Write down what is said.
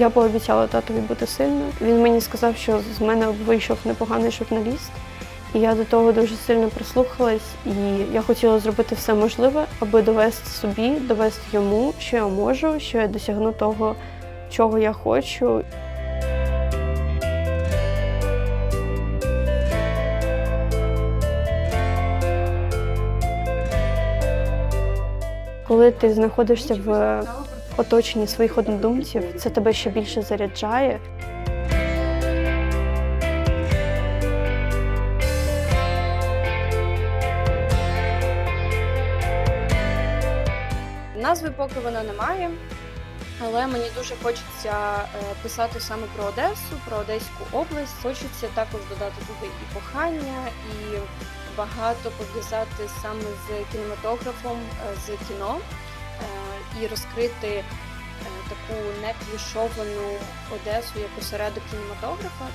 Я пообіцяла татові бути сильною. Він мені сказав, що з мене вийшов непоганий журналіст. І я до того дуже сильно прислухалась, і я хотіла зробити все можливе, аби довести собі, довести йому, що я можу, що я досягну того, чого я хочу. Коли ти знаходишся в оточенні своїх однодумців, це тебе ще більше заряджає. Назви поки вона немає, але мені дуже хочеться е, писати саме про Одесу, про Одеську область. Хочеться також додати туди і кохання, і багато пов'язати саме з кінематографом, е, з кіно, е, і розкрити е, таку неклішовану Одесу як осередок кінематографа.